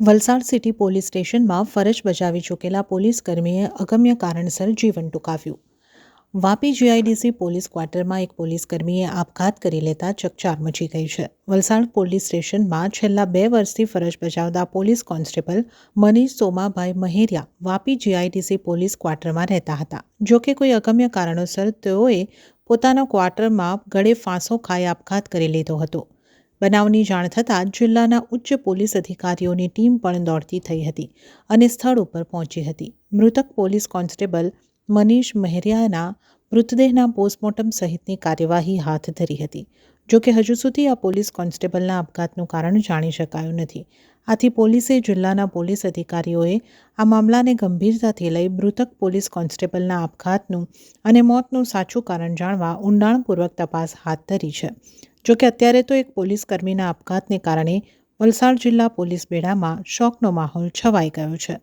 Valsad city police સ્ટેશનમાં ફરજ બજાવી ચૂકેલા પોલીસ કર્મીએ અગમ્ય કારણસર જીવન ટૂંકાવ્યું. વાપી જીઆઈડીસી પોલીસ ક્વાર્ટરમાં એક પોલીસ કર્મીએ આપઘાત કરી લેતા ચકચાર મચી ગઈ છે. વલસાડ પોલીસ સ્ટેશનમાં છેલ્લા બે વર્ષથી ફરજ બજાવતા police constable Manish Somabhai Maheriya Vapi GIDC police ક્વાર્ટરમાં રહેતા હતા. જો કે કોઈ અગમ્ય કારણોસર તેઓએ પોતાના ક્વાર્ટરમાં ગળે ફાંસો ખાઈ આપઘાત કરી લીધો હતો. બનાવની જાણ થતાં જિલ્લાના ઉચ્ચ પોલીસ અધિકારીઓની ટીમ પણ દોડતી થઈ હતી અને સ્થળ ઉપર પહોંચી હતી. મૃતક પોલીસ કોન્સ્ટેબલ મનીષ મહેરિયાના મૃતદેહના પોસ્ટમોર્ટમ સહિતની કાર્યવાહી હાથ ધરી હતી. જોકે હજુ સુધી આ પોલીસ કોન્સ્ટેબલના આપઘાતનું કારણ જાણી શકાયું નથી. આથી પોલીસે જિલ્લાના પોલીસ અધિકારીઓએ આ મામલાને ગંભીરતાથી લઈ મૃતક પોલીસ કોન્સ્ટેબલના આપઘાતનું અને મોતનું સાચું કારણ જાણવા ઊંડાણપૂર્વક તપાસ હાથ ધરી છે. જો કે અત્યારે તો એક પોલીસ કર્મીના આપઘાતને કારણે વલસાડ જિલ્લા પોલીસ બેડામાં શોકનો માહોલ છવાઈ ગયો છે.